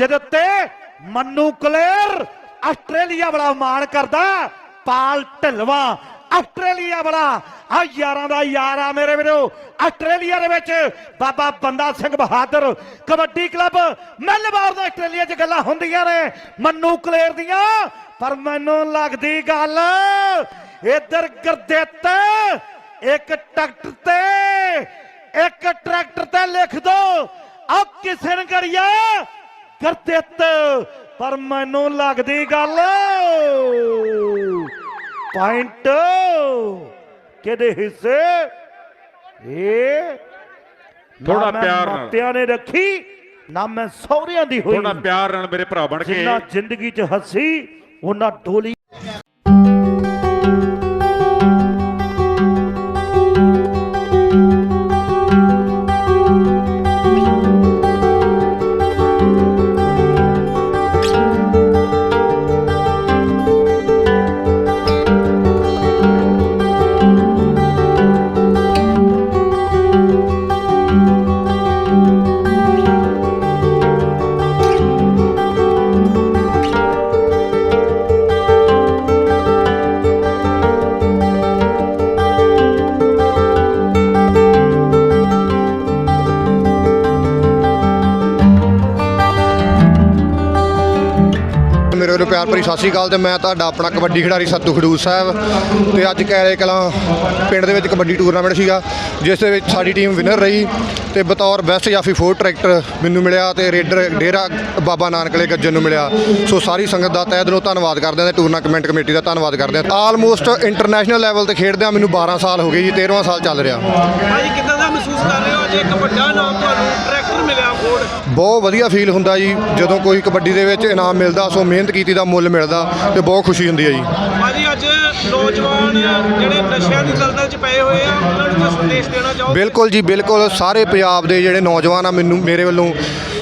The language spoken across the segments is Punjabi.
ਜਿਹਦੇ ਉੱਤੇ ਮੰਨੂ ਕਲੇਰ ਆਸਟ੍ਰੇਲੀਆ ਵਾਲਾ ਮਾਣ ਕਰਦਾ, ਪਾਲ ਢਿਲਵਾ। ਆਸਟ੍ਰੇਲੀਆ ਵਾਲਾ ਆ ਯਾਰਾਂ ਦਾ ਯਾਰ ਆ ਮੇਰੇ ਵੀਰੋ। ਆਸਟ੍ਰੇਲੀਆ ਦੇ ਵਿੱਚ ਬਾਬਾ ਬੰਦਾ ਸਿੰਘ ਬਹਾਦਰ, ਕਬੱਡੀ ਕਲੱਬ ਮੈਲਬੌਰਨ ਦੇ ਆਸਟ੍ਰੇਲੀਆ 'ਚ ਗੱਲਾਂ ਹੁੰਦੀਆਂ ਨੇ, ਮੰਨੂ ਕਲੇਰ ਦੀਆਂ। ਪਰ ਮੈਨੂੰ ਲੱਗਦੀ ਗੱਲ, ਇੱਧਰ ਗਰਦਿੱਤ, ਇੱਕ ਟਰੈਕਟਰ ਤੇ, ਇੱਕ ਟਰੈਕਟਰ ਤੇ ਲਿਖ ਦੋ। ਆ ਕਿਸੇ ਨੇ ਗਰਦਿੱਤ ਪਰ ਮੈਨੂੰ ਲੱਗਦੀ ਗੱਲ ਪੁਆਇੰਟ ਕਿਹਦੇ ਹਿੱਸੇ? ਇਹ ਮੈਂ ਪਿਆਰ ਨਾਲ। ਨੇ ਰੱਖੀ ਨਾ ਮੈਂ ਸਹੁਰਿਆਂ ਦੀ ਹੋਈ। ਥੋੜਾ ਪਿਆਰ ਨਾਲ ਮੇਰੇ ਭਰਾ ਬਣ ਕੇ। ਜਿੰਨਾ ਜ਼ਿੰਦਗੀ 'ਚ ਹੱਸੀ ਉਹਨਾਂ ਢੋਲੀ ਵੱਲੋਂ ਪਿਆਰ ਭਰੀ ਸਤਿ ਸ਼੍ਰੀ ਅਕਾਲ ਤੇ ਮੈਂ ਤੁਹਾਡਾ ਆਪਣਾ ਕਬੱਡੀ ਖਿਡਾਰੀ ਸੱਤੂ ਖਡੂਰ ਸਾਹਿਬ ਤੇ ਅੱਜ ਕੈਰੇ ਕਲਾਂ ਪਿੰਡ ਦੇ ਵਿੱਚ ਕਬੱਡੀ ਟੂਰਨਾਮੈਂਟ ਸੀਗਾ ਜਿਸ ਦੇ ਵਿੱਚ ਸਾਡੀ ਟੀਮ ਵਿਨਰ ਰਹੀ ਤੇ ਬਤੌਰ ਬੈਸਟ ਜਾਫੀ ਫੋਰ ਟਰੈਕਟਰ ਮੈਨੂੰ ਮਿਲਿਆ ਤੇ ਰੇਡਰ ਡੇਰਾ ਬਾਬਾ ਨਾਨਕ ਵਾਲੇ ਗੱਜਣ ਨੂੰ ਮਿਲਿਆ। ਸੋ ਸਾਰੀ ਸੰਗਤ ਦਾ ਤਹਿ ਦਿਲੋਂ ਧੰਨਵਾਦ ਕਰਦੇ ਹਾਂ ਤੇ ਟੂਰਨਾਮੈਂਟ ਕਮੇਟੀ ਦਾ ਧੰਨਵਾਦ ਕਰਦੇ ਹਾਂ। ਆਲਮੋਸਟ ਇੰਟਰਨੈਸ਼ਨਲ ਲੈਵਲ ਤੇ ਖੇਡਦਿਆਂ ਮੈਨੂੰ 12 ਸਾਲ ਹੋ ਗਏ ਜੀ 13ਵਾਂ ਸਾਲ ਚੱਲ ਰਿਹਾ। ਭਾਜੀ ਕਿੱਦਾਂ ਦਾ ਮਹਿਸੂਸ ਕਰ ਰਹੇ ਹੋ? ਅੱਜ ਇੱਕ ਵੱਡਾ ਨਾਮ ਤੁਹਾਨੂੰ ਟਰੈਕਟਰ ਮਿਲਿਆ ਫੋਰਡ ਬਹੁਤ ਵਧੀਆ ਫੀਲ ਹੁੰਦਾ ਜੀ ਜਦੋਂ ਕੋਈ ਕਬੱਡੀ ਦੇ ਵਿੱਚ ਇਨਾਮ ਮਿਲਦਾ ਸੋ ਮਿਹਨਤ ਕੀਤੀ ਦਾ ਮੁੱਲ ਮਿਲਦਾ ਤੇ ਬਹੁਤ ਖੁਸ਼ੀ ਹੁੰਦੀ ਹੈ ਜੀ। ਭਾਜੀ ਅੱਜ ਨੌਜਵਾਨ ਜਿਹੜੇ ਨਸ਼ਿਆਂ ਦੀ ਦਲਦਲ 'ਚ ਪਏ ਹੋਏ ਆ ਉਹਨਾਂ ਨੂੰ ਕੋਈ ਸੰਦੇਸ਼ ਦੇਣਾ ਚਾਹੋ? ਬਿਲਕੁਲ ਜੀ ਬਿਲਕੁਲ। ਸਾਰੇ ਪੰਜਾਬ ਦੇ ਜਿਹੜੇ ਨੌਜਵਾਨ ਆ ਮੈਨੂੰ ਮੇਰੇ ਵੱਲੋਂ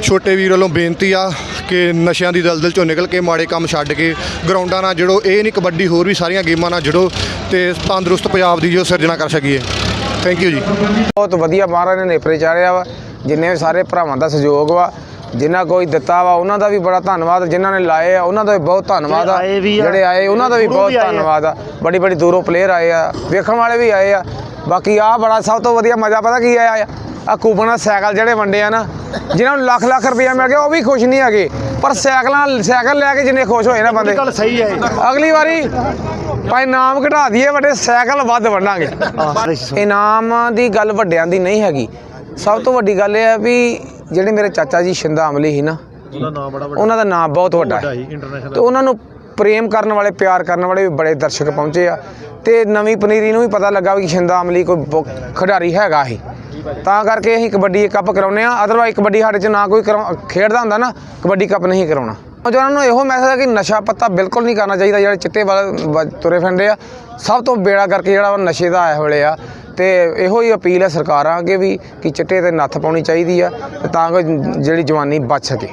ਛੋਟੇ ਵੀਰ ਵੱਲੋਂ ਬੇਨਤੀ ਆ ਕਿ ਨਸ਼ਿਆਂ ਦੀ ਦਲਦਲ ਚੋਂ ਨਿਕਲ ਕੇ ਮਾੜੇ ਕੰਮ ਛੱਡ ਕੇ ਗਰਾਊਂਡਾਂ ਨਾਲ ਜੁੜੋ। ਇਹ ਨਹੀਂ ਕਬੱਡੀ ਹੋਰ ਵੀ ਸਾਰੀਆਂ ਗੇਮਾਂ ਨਾਲ ਜੁੜੋ ਤੇ ਤੰਦਰੁਸਤ ਪੰਜਾਬ ਦੀ ਜੋ ਸਿਰਜਣਾ ਕਰ ਸਕੀਏ। ਥੈਂਕ ਯੂ ਜੀ। ਬਹੁਤ ਵਧੀਆ ਮਹਾਰਾਜ ਨੇ ਨੇਪਰੇ ਚਾੜਿਆ ਵਾ ਜਿੰਨੇ ਵੀ ਸਾਰੇ ਭਰਾਵਾਂ ਦਾ ਸਹਿਯੋਗ ਵਾ। ਜਿਨ੍ਹਾਂ ਕੋਈ ਦਿੱਤਾ ਵਾ ਉਹਨਾਂ ਦਾ ਵੀ ਬੜਾ ਧੰਨਵਾਦ ਜਿਨ੍ਹਾਂ ਨੇ ਲਾਏ ਆ ਉਹਨਾਂ ਦਾ ਵੀ ਬਹੁਤ ਧੰਨਵਾਦ ਆ। ਜਿਹੜੇ ਆਏ ਉਹਨਾਂ ਦਾ ਵੀ ਬਹੁਤ। ਧੰਨਵਾਦ ਆ। ਬੜੀ ਬੜੀ ਦੂਰੋਂ ਪਲੇਅਰ ਆਏ ਆ ਵੇਖਣ ਵਾਲੇ ਵੀ ਆਏ ਆ। ਬਾਕੀ ਆ ਬੜਾ ਸਭ ਤੋਂ ਵਧੀਆ ਮਜ਼ਾ ਪਤਾ ਕੀ ਆਇਆ ਆ? ਕੂਪਨਾਂ ਸਾਈਕਲ ਜਿਹੜੇ ਵੰਡੇ ਆ ਨਾ ਜਿਨ੍ਹਾਂ ਨੂੰ ਲੱਖ ਲੱਖ ਰੁਪਇਆ ਮਿਲ ਗਿਆ ਉਹ ਵੀ ਖੁਸ਼ ਨਹੀਂ ਹੈਗੇ। ਪਰ ਸਾਈਕਲਾਂ ਸਾਈਕਲ ਲੈ ਕੇ ਜਿੰਨੇ ਖੁਸ਼ ਹੋਏ ਨਾ ਬੰਦੇ। ਗੱਲ ਸਹੀ ਹੈ ਅਗਲੀ ਵਾਰੀ ਭਾਈ ਨਾਮ ਘਟਾ ਦਈਏ ਵੱਡੇ ਸਾਈਕਲ ਵੱਧ ਵੰਡਾਂਗੇ। ਇਨਾਮ ਦੀ ਗੱਲ ਵੱਡਿਆਂ ਦੀ ਨਹੀਂ ਹੈਗੀ। ਸਭ ਤੋਂ ਵੱਡੀ ਗੱਲ ਇਹ ਹੈ ਵੀ ਜਿਹੜੇ ਮੇਰੇ ਚਾਚਾ ਜੀ ਸ਼ਿੰਦਾ ਅਮਲੀ ਸੀ ਨਾ ਉਹਨਾਂ ਦਾ ਨਾਮ ਬਹੁਤ ਵੱਡਾ ਹੈ। ਤੇ ਉਹਨਾਂ ਨੂੰ ਪ੍ਰੇਮ ਕਰਨ ਵਾਲੇ ਪਿਆਰ ਕਰਨ ਵਾਲੇ ਵੀ ਬੜੇ ਦਰਸ਼ਕ ਪਹੁੰਚੇ ਆ। ਤੇ ਨਵੀਂ ਪਨੀਰੀ ਨੂੰ ਵੀ ਪਤਾ ਲੱਗਾ ਵੀ ਸ਼ਿੰਦਾ ਅਮਲੀ ਕੋਈ ਖਿਡਾਰੀ ਹੈਗਾ ਹੀ ਤਾਂ ਕਰਕੇ ਅਸੀਂ ਕਬੱਡੀ ਕੱਪ ਕਰਾਉਨੇ ਆ ਅਦਰਵਾਈਜ਼ ਕਬੱਡੀ ਸਾਡੇ ਚ ਨਾ ਕੋਈ ਖੇਡਦਾ ਹੁੰਦਾ ਨਾ ਕਬੱਡੀ ਕੱਪ ਨਹੀਂ ਕਰਾਉਣਾ। ਨੌਜਵਾਨਾਂ ਨੂੰ ਇਹੋ ਮੈਸੇਜ ਹੈ ਕਿ ਨਸ਼ਾ ਪੱਤਾ ਬਿਲਕੁਲ ਨਹੀਂ ਕਰਨਾ ਚਾਹੀਦਾ, ਜਿਹੜੇ ਚਿੱਟੇ ਵੱਲ ਵ- ਤੁਰੇ ਫਿਰਦੇ ਆ, ਸਭ ਤੋਂ ਬੇੜਾ ਕਰਕੇ ਜਿਹੜਾ ਉਹ ਨਸ਼ੇ ਦਾ ਆਇਆ ਵੇਲੇ ਆ। ਤੇ ਇਹੋ ਹੀ ਅਪੀਲ ਹੈ ਸਰਕਾਰਾਂ ਅੱਗੇ ਵੀ ਕਿ ਚਿੱਟੇ ਤੇ ਨੱਥ ਪਾਉਣੀ ਚਾਹੀਦੀ ਆ ਤੇ ਤਾਂ ਕਿ ਜਿਹੜੀ ਜਵਾਨੀ ਬਚ ਸਕੇ।